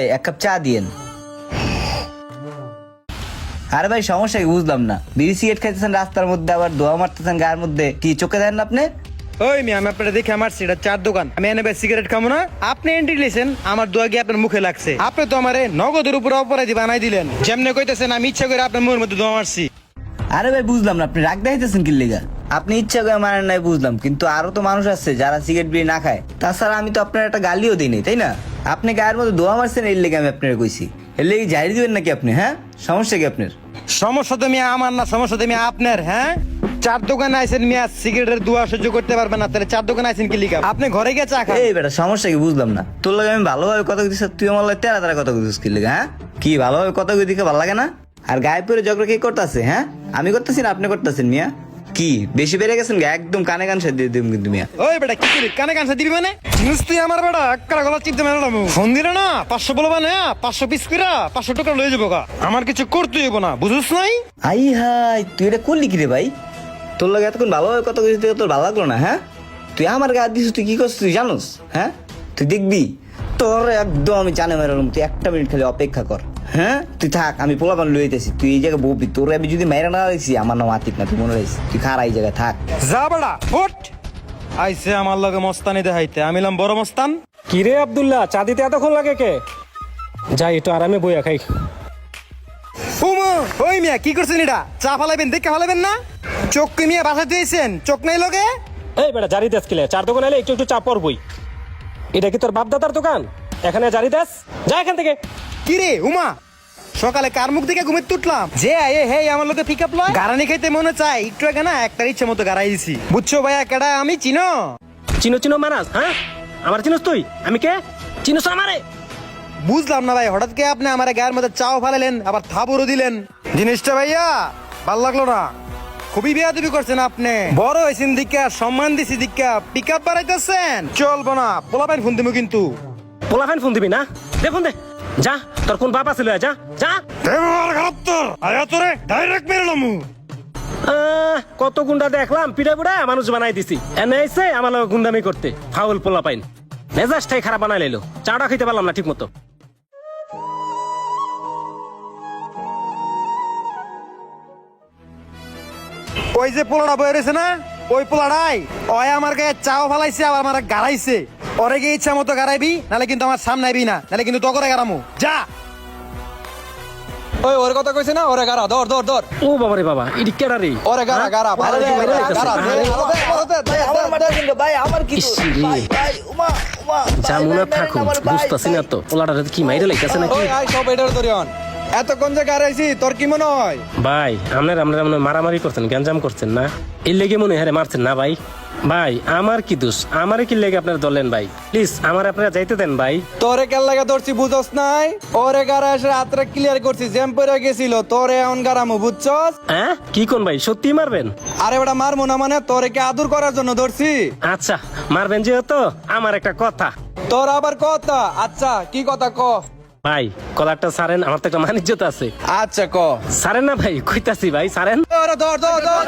এক কাপ চা দিয়েন। আরে ভাই সমস্যা কি? বুঝলাম না। বিড়ি সিগারেট খাইতেছেন রাস্তার মধ্যে আবার দোয়া মারতেছেন মধ্যে। কি চোখে দেন না আপনি? ওই মি আমি আপনার দেখে আমার সেটা চার দোকান। আমি এনে ভাই সিগারেট খাব না। আপনি এন্ট্রি লিয়েছেন আমার দোয়া গিয়ে আপনার মুখে লাগছে? আপনি তো আমারে নগদের উপর অপরাধী বানাই দিলেন। যেমনি কইতেছেন আমি ইচ্ছা করে আপনার মুখের মধ্যে দোয়া মারছি। আরে ভাই বুঝলাম না আপনি রাগ দেখাইতেছেন কি লেগা আপনি ইচ্ছা করে মারেন নাই বুঝলাম। কিন্তু আরও তো মানুষ আছে যারা সিগারেট বিড়ি না খায়। তাছাড়া আমি তো আপনার একটা গালিও দিই তাই না? আপনি গায়ের মধ্যে দোয়া মারছেন এর লেগে আমি আপনার কইছি। এর লেগে জারি দিবেন নাকি আপনি হ্যাঁ? সমস্যা কি আপনার? সমস্যা তো মিয়া আমার না সমস্যা তো মিয়া আপনার হ্যাঁ? চার দোকানে আইছেন মিয়া সিগারেটের দোয়া সহ্য করতে পারবেন না তাহলে চার দোকানে আইছেন কি লিখা আপনি ঘরে গিয়ে চা খান। এই বেটা সমস্যা কি বুঝলাম না। তোর লাগে আমি ভালোভাবে কথা কইতেছি তুই আমার লাগে তেরা তেরা কথা কইতিস কি লেগে হ্যাঁ? কি ভালোভাবে কথা কই দিকে ভালো লাগে না? আর গায়ে পরে ঝগড়া কে করতেছে হ্যাঁ? আমি করতেছি না আপনি করতেছেন মিয়া? কি? বেশি বেড়ে গেছেন গা? একদম কানে কান সাথে দিয়ে দিম কিন্তু মিয়া। ওই বেটা কি করি? কানে কানসা দিবি মানে? তুই আমার বেটা একরা গলা চিপতে মেলাম ফোন দিলে না পাঁচশো বলবা না পাঁচশো পিস কইরা পাঁচশো টাকা লয়ে যাব গা। আমার কিছু করতে হইব না বুঝছিস নাই? আই হাই তুই এটা করলি কি রে ভাই? তোর লাগে এতক্ষণ ভালো ভালোভাবে কথা কইতে তোর ভালো লাগল না হ্যাঁ? তুই আমার গা দিস তুই কি করছিস তুই জানোস হ্যাঁ? তুই দেখবি তোর একদম আমি জানে মেরালাম তুই একটা মিনিট খালি অপেক্ষা কর। হ্যাঁ? তুই থাক আমি পোলাপান লইতেছি তুই এই জায়গায় বলবি তোর আমি যদি মেরা না রাখছি আমার নাম আতিক না তুই মনে রাখিস তুই খার এই জায়গায় থাক। যা বেটা ফুট আইসে আমার লগে মস্তানি দেখাইতে। আমি এলাম বড় মস্তান। কি রে আব্দুল্লাহ চা দিতে এতক্ষণ লাগে কে? যাই একটু আরামে বইয়া খাই। উমা ওই মিয়া কি করছেন এটা? চা ফালাইবেন দেখে ফালাইবেন না? চোখ কি মিয়া বাসা দিয়েছেন চোখ নাই লগে? এই বেটা জারি দেশ কিলে। চার দোকান এলে একটু একটু চা পড়বই এটা কি তোর বাপদাদার দোকান? এখানে জারি দেশ যা এখান থেকে। কি রে উমা? সকালে কার মুখ থেকে ঘুমিয়ে তুটলাম? যে আয়ে হে আমার লোকে পিক আপ লয়? গারানি খাইতে মনে চাই একটু আগে না একটা ইচ্ছে মতো গারাই দিছি। বুঝছ ভাইয়া কেডা আমি চিনো? চিনো চিনো মানাস হ্যাঁ? আমার চিনোস তুই? আমি কে? চিনোস আমারে? বুঝলাম না ভাই হঠাৎ কে আপনি আমার গায়ের মধ্যে চাও ফালালেন আবার থাবুরও দিলেন? জিনিসটা ভাইয়া ভালো লাগল না। খুবই বেয়াদবি করছেন আপনি। বড় হয়েছেন দিকা সম্মান দিছি দিকা পিক আপ বাড়াইতেছেন? চলবো না পোলাপাইন ফোন দিব কিন্তু। পোলা ফ্যান ফোন দিবি না? দে ফোন দে। যা তোর কোন বাপ আছিল যা যা। ব্যবহার খারাপ তোর আয়া তোরে ডাইরেক্ট আহ, কত গুন্ডা দেখলাম পুড়া মানুষ বানাই দিছি। এনে আইছে আমার লগে গুন্ডামি করতে ফাউল পোলা পাইন। মেজাজটাই খারাপ বানাই লাইলো চাটা খাইতে পারলাম না ঠিক মতো ওই যে পোলাটা বয়ে রয়েছে না ওই পোলাটাই ওই আমার গায়ে চাও ফালাইছে আবার আমার গাড়াইছে। ওরে গিয়ে ইচ্ছা মতো গাড়াইবি নাহলে কিন্তু আমার সামনে আইবি না নাহলে কিন্তু তকরে গাড়ামু। যা! ওই ওর কথা কইছে না? ওরে গারা ধর ধর ধর। ও বাবা রে বাবা ইডি কেডা রে? ওরে গারা গারা ভালো করে আমার মাথা। কিন্তু ভাই আমার কি? রে। ভাই, ভাই, উমা, উমা, বুঝতেছি না। তো পোলাটা কি মাইরে লাইতেছে নাকি? ওই আই সব এটার ধরিয়ন এতক্ষণ যে গারাইছি তোর কি মনে হয়? ভাই আপনার আপনারা মারামারি করছেন গ্যাঞ্জাম করছেন না? এর লেগে মনে হয় মারছেন না ভাই। ভাই আমার কি দোষ? আমারে কি লেগে আপনারা ধরলেন ভাই? প্লিজ আমার আপনারা যাইতে দেন ভাই। তোরে কেল লাগা ধরছি বুঝছস নাই? ওরে গারা এসে রাত্রে ক্লিয়ার করছি জ্যাম পরে গেছিল তোরে এমন গারামু বুঝছস? হ্যাঁ? কি কোন ভাই সত্যি মারবেন? আরে বেটা মারমু না মানে তোরে কে আদর করার জন্য ধরছি? আচ্ছা মারবেন যেহেতু আমার একটা কথা। তোর আবার কথা? আচ্ছা কি কথা ক? ভাই কলারটা সারেন আমার তো একটা মানিজ্যতা আছে। আচ্ছা ক। সারেন না ভাই কইতাছি ভাই সারেন। ধর, ধর, ধর।